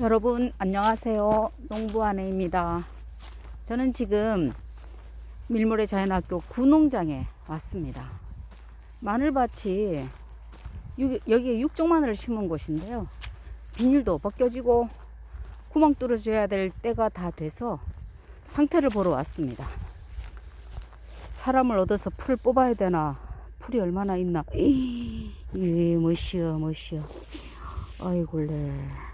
여러분 안녕하세요. 농부아내입니다. 저는 지금 밀모래 자연학교 구농장에 왔습니다. 마늘밭이 유- 여기에 육종 마늘을 심은 곳인데요. 비닐도 벗겨지고 구멍 뚫어줘야 될 때가 다 돼서 상태를 보러 왔습니다. 사람을 얻어서 풀을 뽑아야 되나? 풀이 얼마나 있나? 이 멋이여 멋이여. 아이고래 이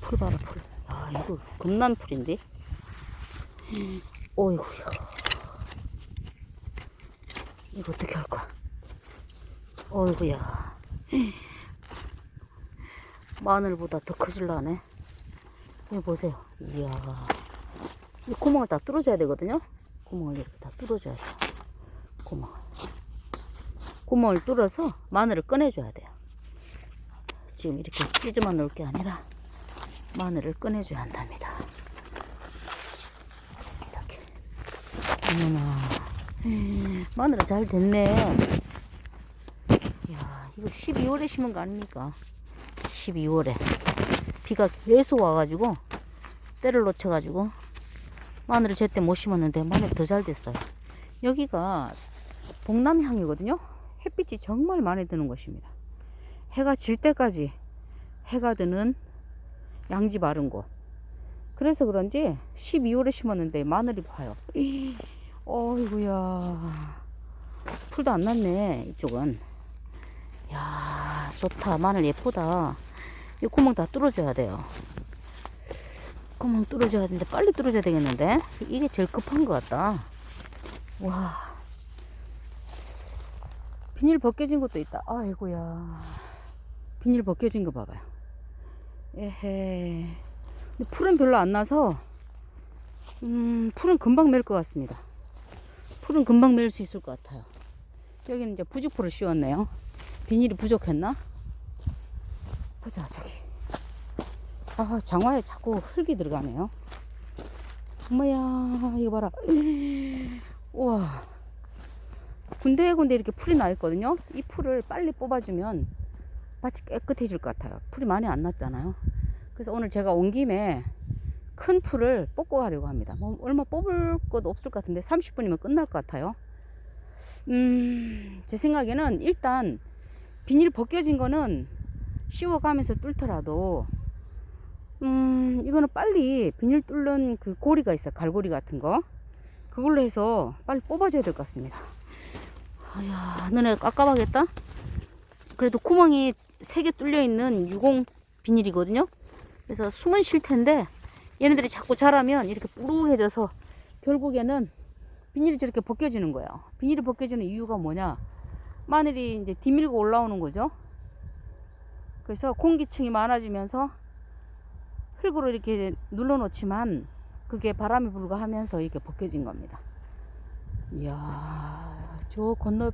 풀 봐라 풀. 아 이거 겁난 풀인데. 어이구야. 이거 어떻게 할까? 어이구야. 마늘보다 더 커질라네. 여기 보세요. 이야. 이 구멍을 다 뚫어줘야 되거든요. 구멍을 이렇게 다 뚫어줘야 돼요. 구멍을. 구멍을 뚫어서 마늘을 꺼내줘야 돼요. 지금 이렇게 찢어만 놓을 게 아니라 마늘을 꺼내줘야 한답니다. 이렇게. 어머나. 마늘은 잘 됐네. 야, 이거 12월에 심은 거 아닙니까? 12월에. 비가 계속 와가지고, 때를 놓쳐가지고, 마늘을 제때 못 심었는데, 마늘 더 잘 됐어요. 여기가 동남향이거든요? 햇빛이 정말 많이 드는 곳입니다. 해가 질 때까지 해가 드는 양지 마른 곳. 그래서 그런지 12월에 심었는데 마늘이 봐요. 어이구야. 풀도 안 났네, 이쪽은. 야 좋다. 마늘 예쁘다. 이 구멍 다 뚫어줘야 돼요. 구멍 뚫어줘야 되는데, 빨리 뚫어줘야 되겠는데? 이게 제일 급한 것 같다. 와. 비닐 벗겨진 것도 있다. 아이고야. 비닐 벗겨진 거 봐봐요. 에헤. 근데 풀은 별로 안 나서, 음, 풀은 금방 멜 것 같습니다. 풀은 금방 멜 수 있을 것 같아요. 여기는 이제 부직포를 씌웠네요. 비닐이 부족했나? 보자, 저기. 아, 장화에 자꾸 흙이 들어가네요. 엄마야, 이거 봐라. 우와. 군데군데 이렇게 풀이 나 있거든요. 이 풀을 빨리 뽑아주면 밭이 깨끗해질 것 같아요. 풀이 많이 안 났잖아요. 그래서 오늘 제가 온 김에 큰 풀을 뽑고 가려고 합니다. 뭐 얼마 뽑을 것도 없을 것 같은데 30분이면 끝날 것 같아요. 음, 제 생각에는 일단 비닐 벗겨진 거는 씌워가면서 뚫더라도 음, 이거는 빨리 비닐 뚫는 그 고리가 있어요. 갈고리 같은 거. 그걸로 해서 빨리 뽑아줘야 될 것 같습니다. 아야, 너네 깝깝하겠다? 그래도 구멍이 세 개 뚫려 있는 유공 비닐이거든요. 그래서 숨은 쉴 텐데 얘네들이 자꾸 자라면 이렇게 뿌룩해져서 결국에는 비닐이 저렇게 벗겨지는 거예요. 비닐이 벗겨지는 이유가 뭐냐? 마늘이 이제 뒤밀고 올라오는 거죠. 그래서 공기층이 많아지면서 흙으로 이렇게 눌러 놓지만 그게 바람이 불가하면서 이렇게 벗겨진 겁니다. 이야, 저 건너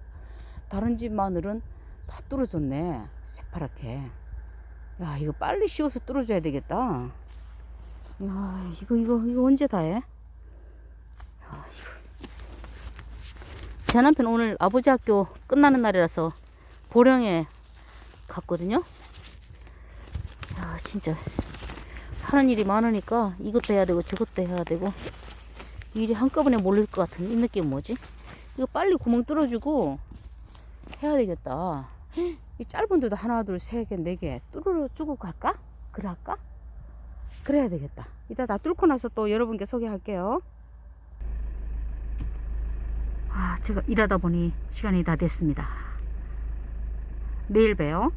다른 집 마늘은 다 뚫어졌네. 새파랗게. 야, 이거 빨리 씌워서 뚫어줘야 되겠다. 야, 이거, 이거, 이거 언제 다 해? 야. 제 남편 오늘 아버지 학교 끝나는 날이라서 보령에 갔거든요. 야, 진짜. 하는 일이 많으니까 이것도 해야 되고 저것도 해야 되고 일이 한꺼번에 몰릴 것 같은 이 느낌 뭐지? 이거 빨리 구멍 뚫어주고 해야 되겠다. 이 짧은 데도 하나, 둘, 세 개, 네개 뚫어주고 갈까? 그래 할까? 그래야 되겠다. 이따 다 뚫고 나서 또 여러분께 소개할게요. 아, 제가 일하다 보니 시간이 다 됐습니다. 내일 봬요.